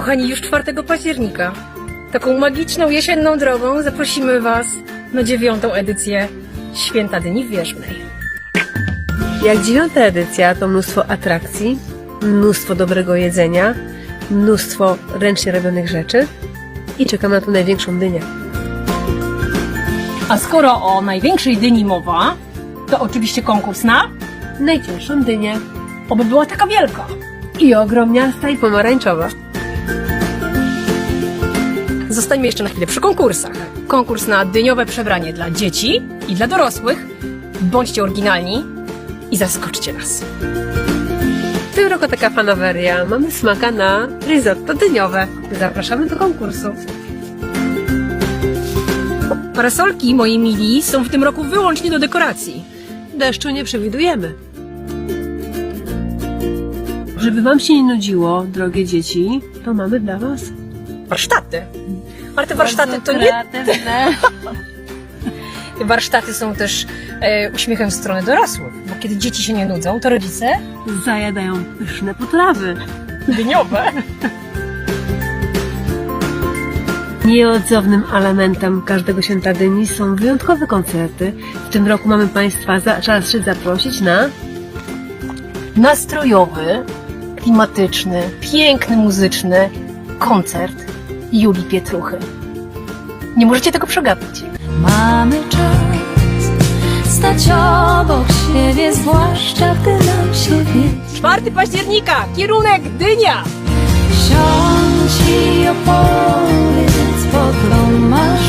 kochani, już 4 października. Taką magiczną jesienną drogą zaprosimy Was na dziewiątą edycję Święta Dyni Wierzbnej. Jak dziewiąta edycja to mnóstwo atrakcji, mnóstwo dobrego jedzenia, mnóstwo ręcznie robionych rzeczy i czekam na tą największą dynię. A skoro o największej dyni mowa, to oczywiście konkurs na, Najcięższą dynię oby była taka wielka. i ogromniasta i pomarańczowa. Zostańmy jeszcze na chwilę przy konkursach. Konkurs na dyniowe przebranie dla dzieci i dla dorosłych. Bądźcie oryginalni i zaskoczcie nas. W tym roku taka fanaweria. Mamy smaka na risotto dyniowe. Zapraszamy do konkursu. Parasolki, moi mili, są w tym roku wyłącznie do dekoracji. Deszczu nie przewidujemy. Żeby wam się nie nudziło, drogie dzieci, to mamy dla was Warsztaty. Ale te warsztaty to nie... Warsztaty są też e, uśmiechem w stronę dorosłych, bo kiedy dzieci się nie nudzą, to rodzice zajadają pyszne potrawy. dyniowe. Nieodzownym elementem każdego święta dyni są wyjątkowe koncerty. W tym roku mamy Państwa za, zaszczyt zaprosić na Nastrojowy, klimatyczny, piękny muzyczny koncert Julii Pietruchy. Nie możecie tego przegapić. Mamy czas stać obok siebie, zwłaszcza gdy nam się wie. 4 października, kierunek Dynia! Siądź i opowiedz, bo to masz.